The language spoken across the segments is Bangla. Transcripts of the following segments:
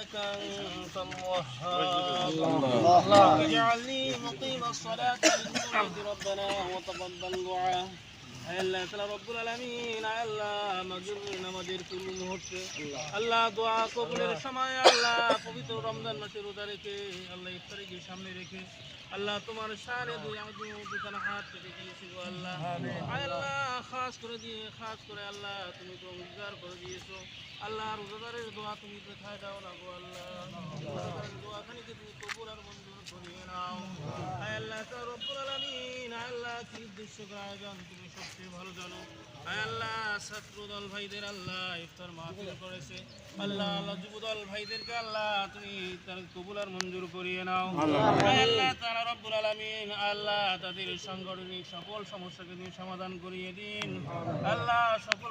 إنك أنت الوهاب. اللهم اجعلني مقيم الصلاة. ذرية ربنا وتقبل دعاء আল্লাহ তালা রব্বুল আলমিন আল্লাহ আমাদের নামাজের পূর্ণ মুহূর্তে আল্লাহ। দোয়া কবুলের সময় আল্লাহ পবিত্র রমজান মাসে রোজা রেখে আল্লাহ ইফতারিকে সামনে রেখে আল্লাহ তোমার সারে দুই আজু দুখানা হাত পেতে দিয়েছি গো আল্লাহ। আয় আল্লাহ খাস করে দিয়ে খাস করে আল্লাহ তুমি তো অঙ্গীকার করে দিয়েছ। আল্লাহ রোজাদারের দোয়া তুমি দেখায় দাও না গো আল্লাহ? রোজাদারের দোয়াখানিকে তুমি আল্লাহ কি উদ্দেশ্য করে আয়োজন তুমি সবচেয়ে ভালো জানো। আয় আল্লাহ ছাত্র দল ভাইদের আল্লাহ ইফতার মাহফিল করেছে। আল্লাহ আল্লাহ যুব দল ভাইদেরকে আল্লাহ তুমি তার কবুল আর মঞ্জুর করিয়ে নাও। আল্লাহ। তাআলা রব্বুল আলামিন আল্লাহ তাদের সাংগঠনিক সকল সমস্যাকে তুমি সমাধান করিয়ে দিন। আল্লাহ সকল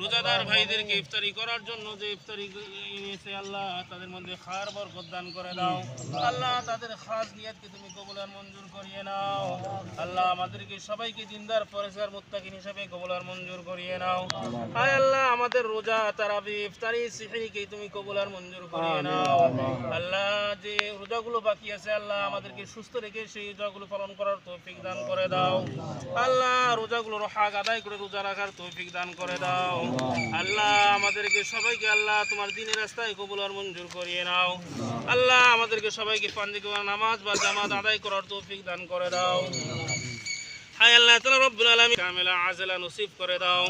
রোজাদার ভাইদেরকে ইফতারি করার জন্য যে ইফতারি এনেছে আল্লাহ তাদের মধ্যে খার বরকত দান করে দাও। আল্লাহ তাদের খাস নিয়াতকে তুমি কবুলার মঞ্জুর করিয়ে নাও। আল্লাহ আমাদেরকে সবাইকে দিনদার পরেশগার মুত্তাকিন হিসাবে কবুলার মঞ্জুর করিয়ে নাও। হায় আল্লাহ আমাদের রোজা তারাবি ইফতারি সিহরিকে তুমি কবুলার মঞ্জুর করিয়ে নাও। আল্লাহ যে রোজাগুলো বাকি আছে আল্লাহ আমাদেরকে সুস্থ রেখে সেই রোজাগুলো পালন করার তৌফিক দান করে দাও। আল্লাহ রোজাগুলোর হাক আদায় করে রোজা রাখার তৌফিক দান করে দাও। আল্লাহ আমাদেরকে সবাইকে আল্লাহ তোমার দিনের রাস্তায় কবুল আর মঞ্জুর করিয়ে নাও আল্লাহ আমাদেরকে সবাইকে পাঞ্জি নামাজ বা জামাত আদায় করার তৌফিক দান করে দাও হায় আল্লাহ তাআলা রব্বুল আলামিন কামিলা আজলা নসিব করে দাও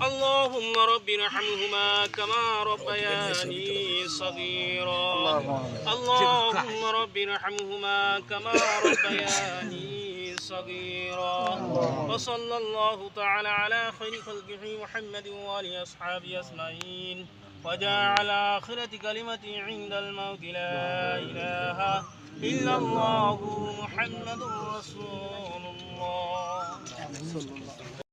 اللهم رب ارحمهما كما ربياني صغيرا اللهم رب ارحمهما كما ربياني صغيرا. وصلى الله تعالى على خير خلقه محمد وآله أصحابه أجمعين. وجعل آخرة كلمتي عند الموت لا إله إلا الله محمد